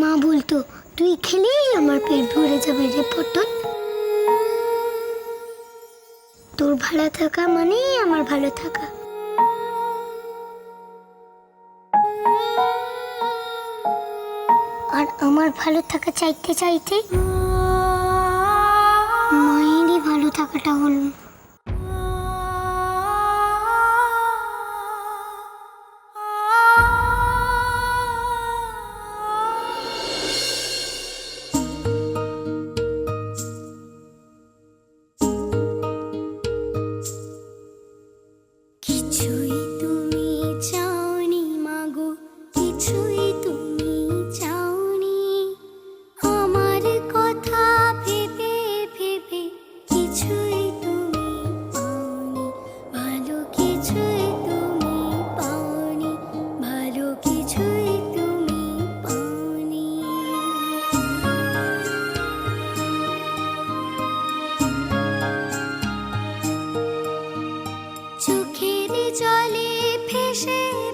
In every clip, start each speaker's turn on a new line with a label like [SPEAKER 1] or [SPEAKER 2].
[SPEAKER 1] মা বলতো, তুই খেলেই আমার পেট ভরে যাবে রে পটল। তোর ভালো থাকা মানেই আমার ভালো থাকা। আর আমার ভালো থাকা চাইতে চাইতে মায়েরই ভালো থাকাটা হলো
[SPEAKER 2] শেষ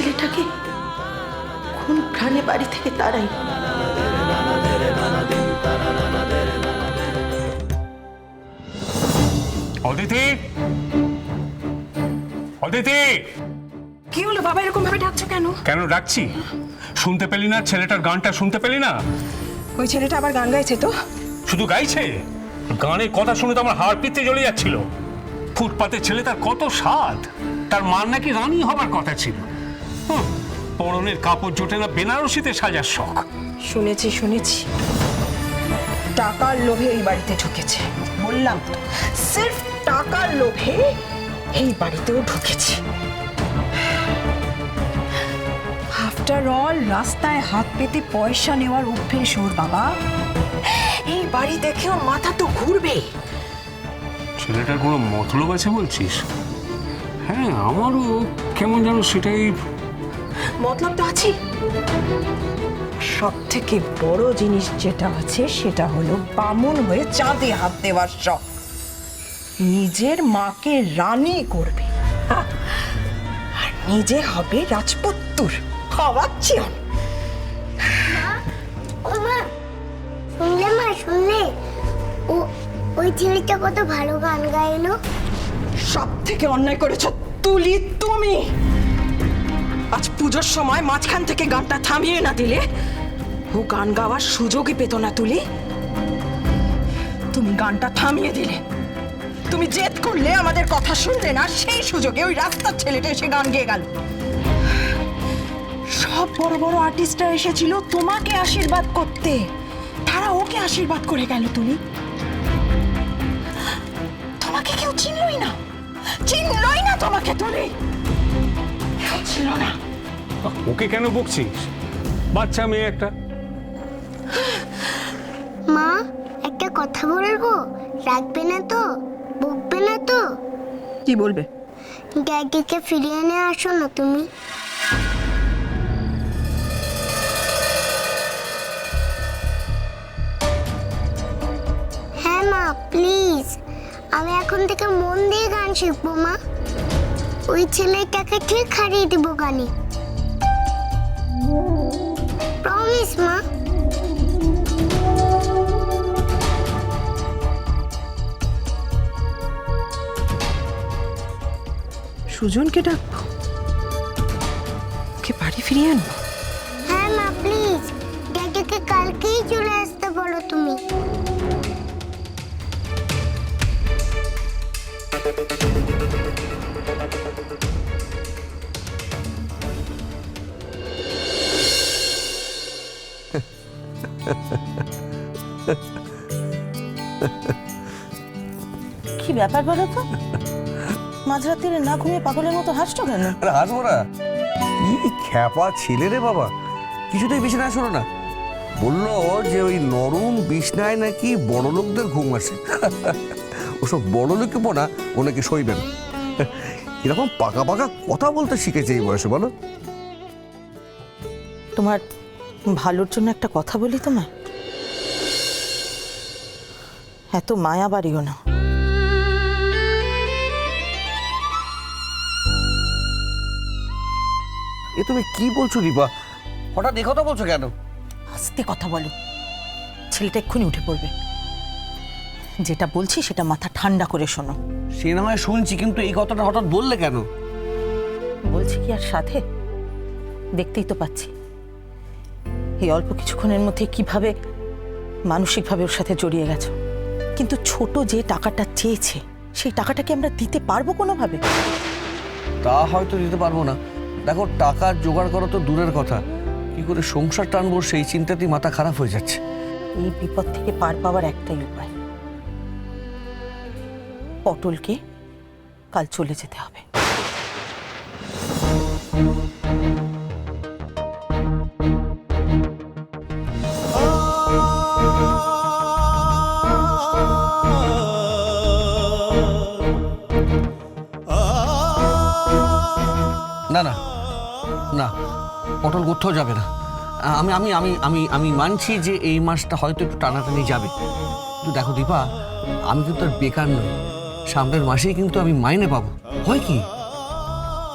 [SPEAKER 2] ছেলেটাকে কোন প্রাণে বাড়ি থেকে তারাই
[SPEAKER 3] অদিতি! অদিতি!
[SPEAKER 2] কি হলো? বাবা এরকম ভাবে ডাকছো কেন?
[SPEAKER 3] কেন ডাকছি? শুনতে পেলি না? ছেলেটার গানটা শুনতে পেলি না?
[SPEAKER 4] ওই ছেলেটা আবার গান গাইছে তো।
[SPEAKER 3] শুধু গাইছে? গানের কথা শুনে তো আমার হাড় পিতে জ্বলে যাচ্ছিল। ফুটপাতের ছেলে তার কত স্বাদ। তার মার নাকি রানী হবার কথা ছিল। পরনের কাপড় জোটে না বেনারসিতে সাজার শখ।
[SPEAKER 4] শুনেছি শুনেছি। টাকার লোভে এই বাড়িতে ঢুকেছে। বললাম তো সির্ফ টাকার লোভে এই বাড়িতেও ঢুকেছে। আফটার অল রাস্তায় হাত পেতে পয়সা নেওয়ার অভ্যেস ওর বাবা। এই বাড়ি দেখে ওর মাথা তো ঘুরবে।
[SPEAKER 3] ছেলেটার কোনো মতলব আছে বলছিস? হ্যাঁ আমারও কেমন যেন সেটাই
[SPEAKER 4] মতলব তো আছে? সব থেকে বড় জিনিস যেটা আছে সেটা হলো বামুন হয়ে চাঁদে হাত দেওয়ার শখ। নিজের মাকে রানী করবে। আর নিজে হবে রাজপুত্তুর। খাওয়াচ্ছি
[SPEAKER 2] ও মা শুনলে মা শুনলে? ও ওই ছেলেটা কত ভালো গান গাইলো
[SPEAKER 4] সব থেকে অন্যায় করেছ তুলি তুমি। পুজোর সময় মাঝখান থেকে গানটা থামিয়ে না দিলে ও গান গাওয়ার সুযোগই পেত না তুলি। তুমি গানটা থামিয়ে দিলে। তুমি জেদ করলে আমাদের কথা শুনলে না, সেই সুযোগে ওই রাস্তার ছেলেটা এসে গান গেয়ে গেল। সব বড় বড় আর্টিস্টরা এসেছিল, তোমাকে আশীর্বাদ করতে। তারা ওকে আশীর্বাদ করে গেল তুমি তোমাকে কেউ চিনলই না। চিনলই না তোমাকে তুমি কেউ ছিল না।
[SPEAKER 3] ওকে কেন বকছিস? বাচ্চা মেয়ে একটা।
[SPEAKER 2] মা একটা কথা বলব? রাখবে না তো? বকবে না তো?
[SPEAKER 4] কি বলবে?
[SPEAKER 2] ড্যাডিকে ফিরিয়ে এনে আসো না তুমি। হ্যাঁ মা প্লিজ আমি এখন থেকে মন দিয়ে গান শিখব মা। ওই ছেলেটাকে ঠিক হারিয়ে দিব গানে। মা
[SPEAKER 4] সুজনকে ডাকবো ওকে বাড়ি ফিরিয়ে আনব?
[SPEAKER 5] কি ব্যাপার বলো তো? মাঝরাত্রিরে না ঘুমিয়ে পাগলের মতো হাসছো কেন?
[SPEAKER 6] আরে হাসবো না। কি খ্যাপা ছেলে রে বাবা। কিছুতেই বিছানায় শোনো না। বলল যে ওই নরম বিছনায় নাকি বড় লোকদের ঘুম আসে। ওসব বড় লোকে পোনা ও নাকি সইবে না। এরকম পাকা পাকা কথা বলতে শিখেছে এই বয়সে বলো।
[SPEAKER 5] তোমার ভালোর জন্য একটা কথা বলি তোমায়? এত মায়া বাড়িও না।
[SPEAKER 6] এ তুমি কি বলছো রিপা হঠাৎ এ কথা বলছো কেন?
[SPEAKER 5] আস্তে কথা বলো। ছেলেটা এক্ষুনি উঠে পড়বে। যেটা বলছি সেটা মাথা ঠান্ডা করে শোনো।
[SPEAKER 6] সে না হয় শুনছি কিন্তু এই কথাটা হঠাৎ বললে কেন?
[SPEAKER 5] বলছি কি আর সাথে? দেখতেই তো পাচ্ছি। এই অল্প কিছুক্ষণের মধ্যে কীভাবে মানসিকভাবে ওর সাথে জড়িয়ে গেছো? কিন্তু ছোট যে টাকাটা চেয়েছে সেই টাকাটা কি আমরা দিতে পারব কোনোভাবে?
[SPEAKER 6] তা হয়তো দিতে পারব না। দেখো টাকা জোগাড় করা তো দূরের কথা। কি করে সংসার টানবো সেই চিন্তাতেই মাথা খারাপ হয়ে যাচ্ছে।
[SPEAKER 5] এই বিপদ থেকে পার পাওয়ার একটাই উপায়। পটলকে কাল চলে যেতে হবে।
[SPEAKER 6] কোথাও যাবে না। আমি আমি আমি আমি আমি মানছি যে এই মাসটা হয়তো একটু টানাটানি যাবে। কিন্তু দেখো দীপা আমি কিন্তু আর বেকার নই। সামনের মাসেই কিন্তু আমি মাইনে পাবো। হয় কি?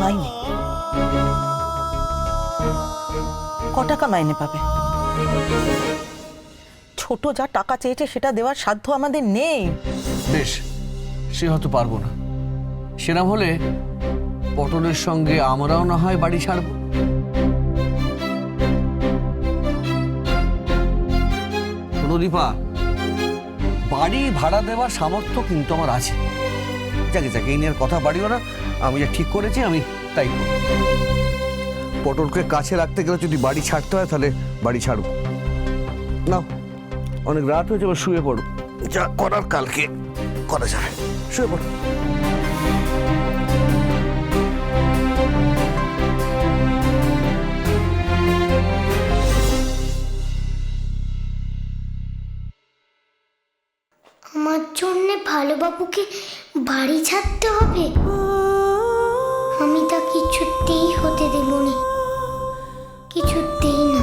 [SPEAKER 5] মাইনে? ক টাকা মাইনে পাবে? ছোট যা টাকা চেয়েছে সেটা দেওয়ার সাধ্য আমাদের নেই।
[SPEAKER 6] বেশ সে হয়তো পারব না। সেরকম হলে পটলের সঙ্গে আমরাও না হয় বাড়ি ছাড়বো। শোনো বাড়ি ভাড়া দেওয়ার সামর্থ্য কিন্তু আমার আছে। যাকে যাকে এই নিয়ে কথা বাড়িও না আমি যা ঠিক করেছি আমি তাই পটলকে কাছে রাখতে গেলে যদি বাড়ি ছাড়তে হয় তাহলে বাড়ি ছাড়বো। না অনেক রাত হয়েছে এবার শুয়ে পড়ো। যা করার কালকে করা যায় শুয়ে পড়ো।
[SPEAKER 2] জন্য ভালো বাবুকে বাড়ি ছাড়তে হবে? আমি তা কিছুতেই হতে দেব না। কিছুতেই না।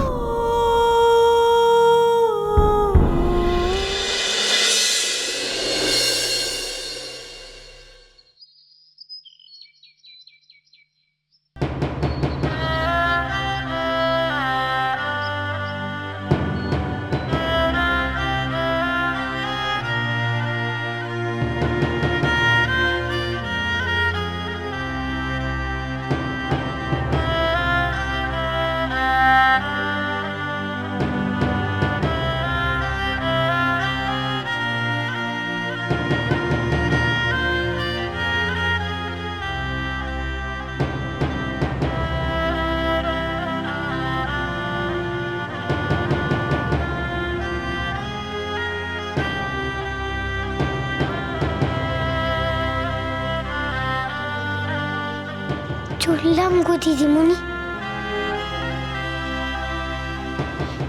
[SPEAKER 2] চললাম গো দিদিমণি।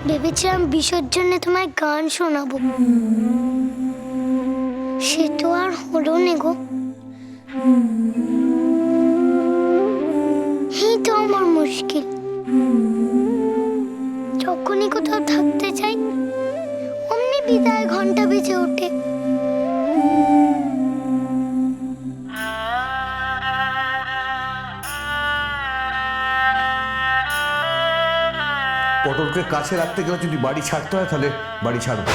[SPEAKER 2] ভেবেছিলাম বিসর্জনে তোমায় গান শোনাবো। সে তো আর হলো নে গো। তো আমার মুশকিল। যখনই কোথাও থাকতে চাই, অমনি বিদায় ঘণ্টা বেজে ওঠে।
[SPEAKER 6] পটলকে কাছে রাখতে গেলে যদি বাড়ি ছাড়তে হয় তাহলে বাড়ি ছাড়বো।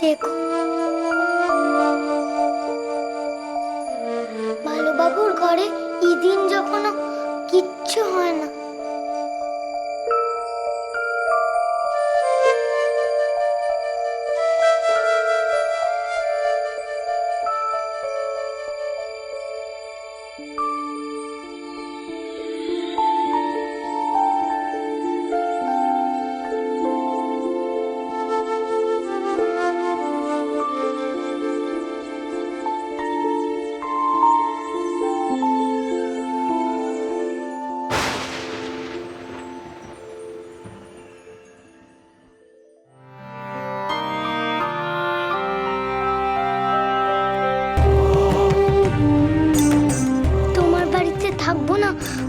[SPEAKER 2] দেখো। ভালো বাবুর ঘরে ইদিন যখন কিচ্ছু হয় না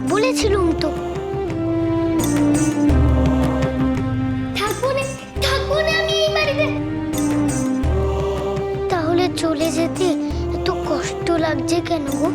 [SPEAKER 2] বলেছিলুম তো। তাহলে চলে যেতে এত কষ্ট লাগছে কেন গো?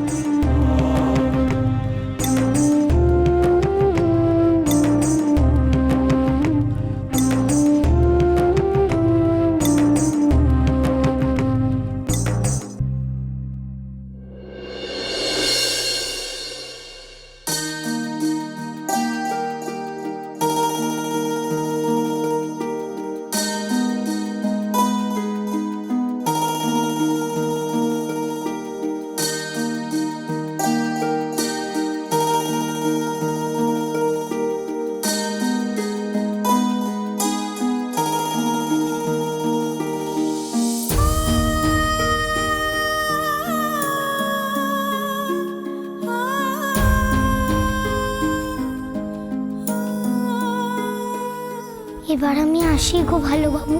[SPEAKER 2] এবার আমি আসি গো ভালো বাবু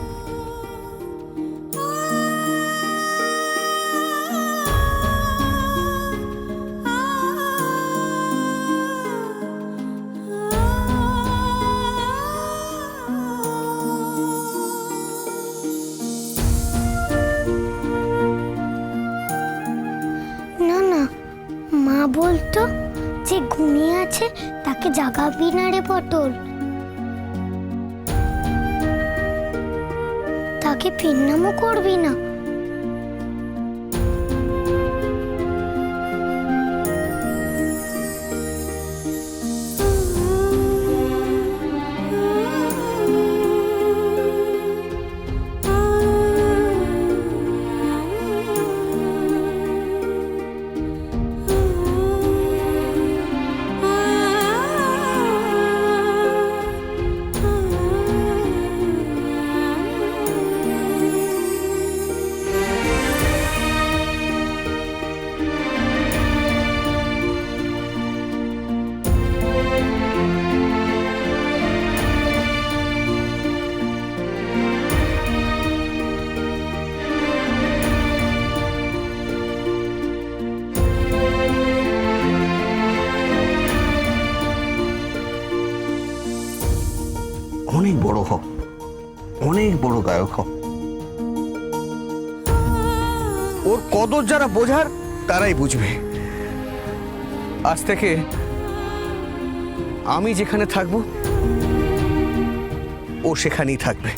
[SPEAKER 2] বলতো যে ঘুমিয়ে আছে, তাকে জাগাবি না রে পটল। তাকে পিন্নামও করবি না।
[SPEAKER 6] বড় হ অনেক বড় গায়ক হ ওর কদর যারা বোঝার, তারাই বুঝবে। আজ থেকে আমি যেখানে থাকব, ও সেখানেই থাকবে।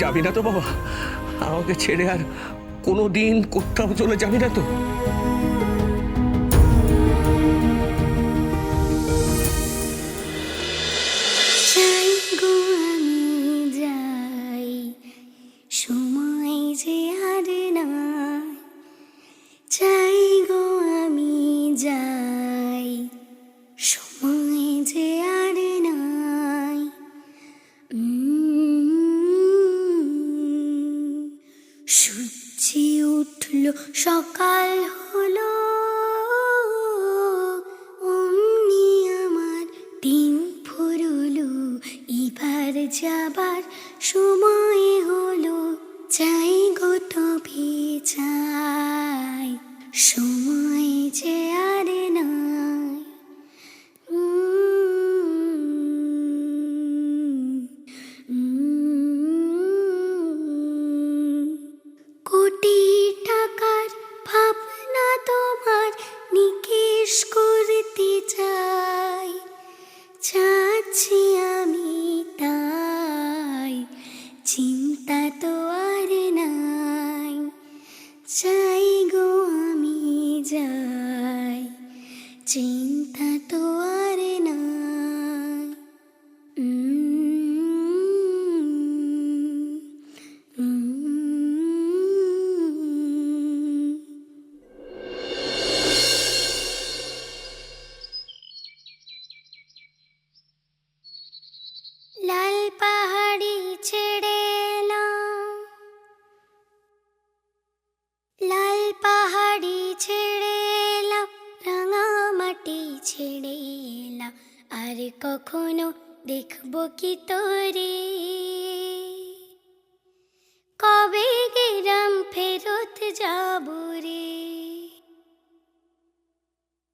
[SPEAKER 6] যাবি না তো বাবা? আমাকে ছেড়ে আর কোনো দিন কোথাও চলে যাবি না তো?
[SPEAKER 2] সময়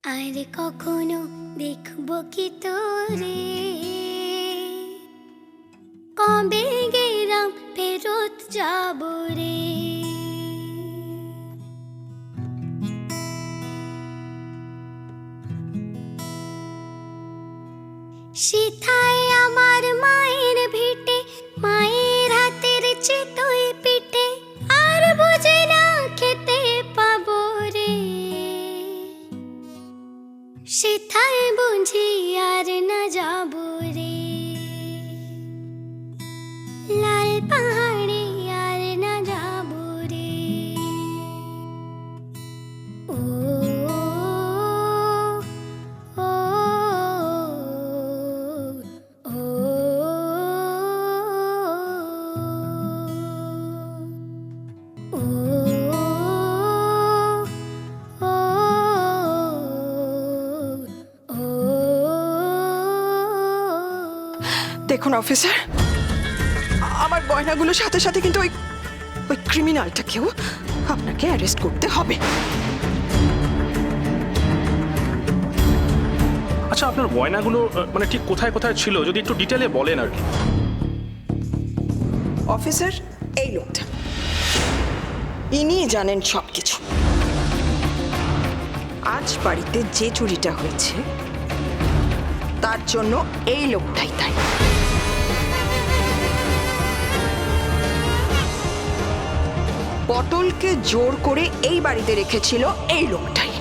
[SPEAKER 2] আর কখনো দেখব কি তোরে? কবে গেলাম ফেরত যাব রে? সিথায় আমার মায়ের
[SPEAKER 4] দেখুন অফিসার? আমার গয়নাগুলোর সাথে সাথে কিন্তু ওই ওই ক্রিমিনালটাকেও আপনাকে অ্যারেস্ট করতে হবে।
[SPEAKER 7] আচ্ছা আপনার গয়নাগুলো মানে ঠিক কোথায় কোথায় ছিল যদি একটু ডিটেলে বলেন আর কি।
[SPEAKER 4] অফিসার এই লোকটা। ইনি জানেন সব কিছু আজ বাড়িতে যে চুরিটা হয়েছে তার জন্য এই লোকটাই তাই পটলকে জোর করে এই বাড়িতে রেখেছিল এই লোকটাই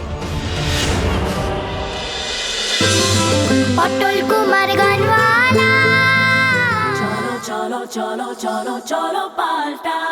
[SPEAKER 2] পটল কুমার গানওয়ালা
[SPEAKER 8] চলো চলো চলো চলো চলো palta.